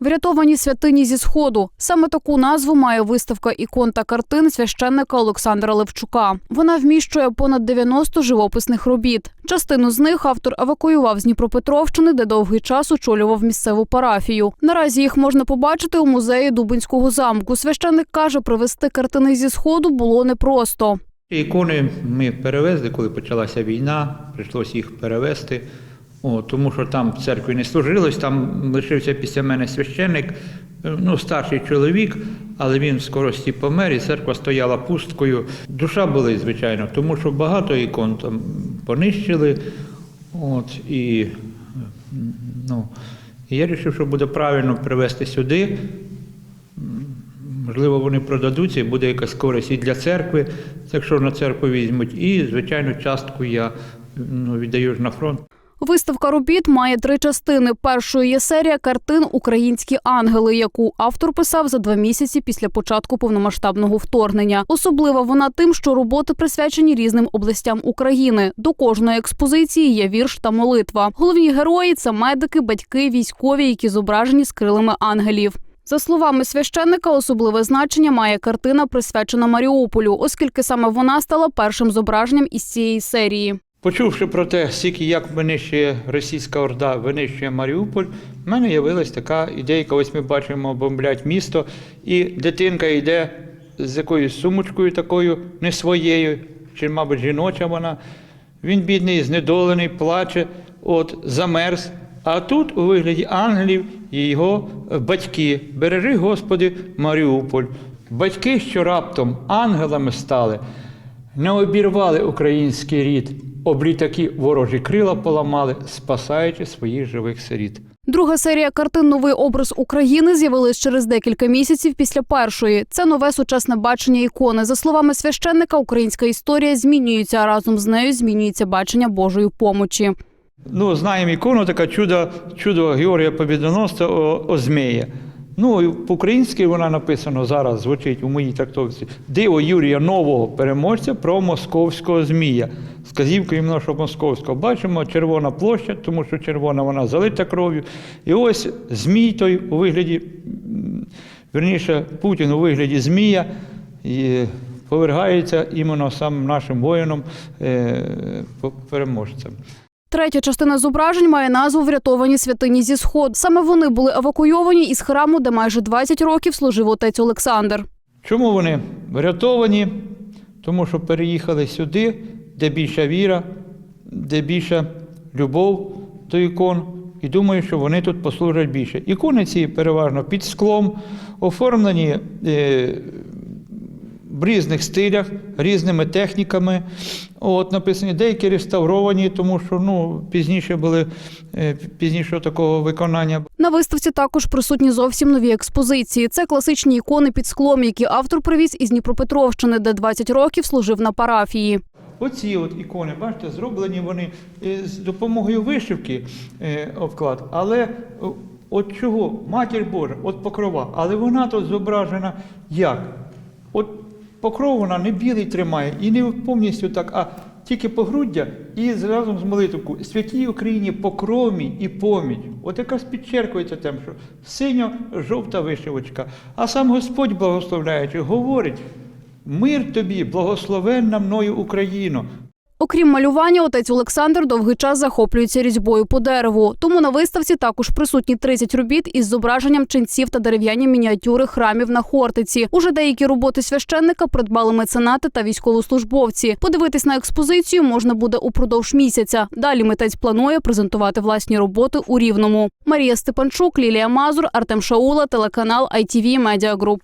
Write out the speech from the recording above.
Врятовані святині зі сходу. Саме таку назву має виставка ікон та картин священника Олександра Левчука. Вона вміщує понад 90 живописних робіт. Частину з них автор евакуював з Дніпропетровщини, де довгий час очолював місцеву парафію. Наразі їх можна побачити у музеї Дубинського замку. Священник каже, привезти картини зі сходу було непросто. Ікони ми перевезли, коли почалася війна, прийшлося їх перевезти. О, тому що там в церкві не служилось, там лишився після мене священник, е, ну, старший чоловік, але він в скорості помер, і церква стояла пусткою. Душа болить, звичайно, тому що багато ікон там понищили. От, і, ну, і я вирішив, що буде правильно привезти сюди. Можливо, вони продадуться і буде якась користь і для церкви, якщо на церкву візьмуть. І, звичайно, частку я ну, віддаю ж на фронт. Виставка робіт має три частини. Першою є серія картин Українські ангели, яку автор писав за два місяці після початку повномасштабного вторгнення. Особлива вона тим, що роботи присвячені різним областям України. До кожної експозиції є вірш та молитва. Головні герої це медики, батьки, військові, які зображені з крилами ангелів. За словами священника, особливе значення має картина, присвячена Маріуполю, оскільки саме вона стала першим зображенням із цієї серії. Почувши про те, скільки як винищує російська орда, винищує Маріуполь, в мене з'явилась така ідейка, ось ми бачимо, бомблять місто, і дитинка йде з якоюсь сумочкою такою, не своєю, чи, мабуть, жіноча вона. Він бідний, знедолений, плаче, от, замерз. А тут у вигляді ангелів його батьки. Бережи, Господи, Маріуполь. Батьки, що раптом ангелами стали, не обірвали український рід, об літаки ворожі крила поламали, спасаючи своїх живих сиріт. Друга серія картин Новий образ України з'явилась через декілька місяців після першої. Це нове сучасне бачення ікони. За словами священника, українська історія змінюється, а разом з нею змінюється бачення Божої помочі. Ну, знаємо ікону, така чудо, чудо Георгія Побідоносця о, о змея. Ну, по-українськи вона написана зараз, звучить у моїй трактовці. Диво Юрія Нового переможця про московського змія. Сказівка іменно, що московського. Бачимо червона площа, тому що червона вона залита кров'ю. І ось змій той у вигляді, верніше, Путін у вигляді змія. І повергається іменно самим нашим воїнам, е, переможцям. Третя частина зображень має назву Врятовані святині зі сход. Саме вони були евакуйовані із храму, де майже 20 років служив отець Олександр. Чому вони врятовані? Тому що переїхали сюди, де більша віра, де більша любов до ікон. І думаю, що вони тут послужать більше. Ікони ці переважно під склом, оформлені е, в різних стилях, різними техніками. От, написані, деякі реставровані, тому що ну, пізніше були е, пізніше такого виконання. На виставці також присутні зовсім нові експозиції. Це класичні ікони під склом, які автор привіз із Дніпропетровщини, де 20 років служив на парафії. Оці от ікони, бачите, зроблені вони е, з допомогою вишивки е, обклад. Але от чого? Матір Божа, от покрова. Але вона тут зображена як? От покров вона не білий тримає і не повністю так, а тільки погруддя і разом з молитвою. Святій Україні покрові і поміч. От якраз підчеркується тим, що синьо-жовта вишивочка. А сам Господь благословляючи, говорить. Мир тобі, благословенна мною Україно. Окрім малювання, отець Олександр довгий час захоплюється різьбою по дереву. Тому на виставці також присутні 30 робіт із зображенням ченців та дерев'яні мініатюри храмів на Хортиці. Уже деякі роботи священника придбали меценати та військовослужбовці. Подивитись на експозицію можна буде упродовж місяця. Далі митець планує презентувати власні роботи у Рівному. Марія Степанчук, Лілія Мазур, Артем Шаула, телеканал ITV Media Group.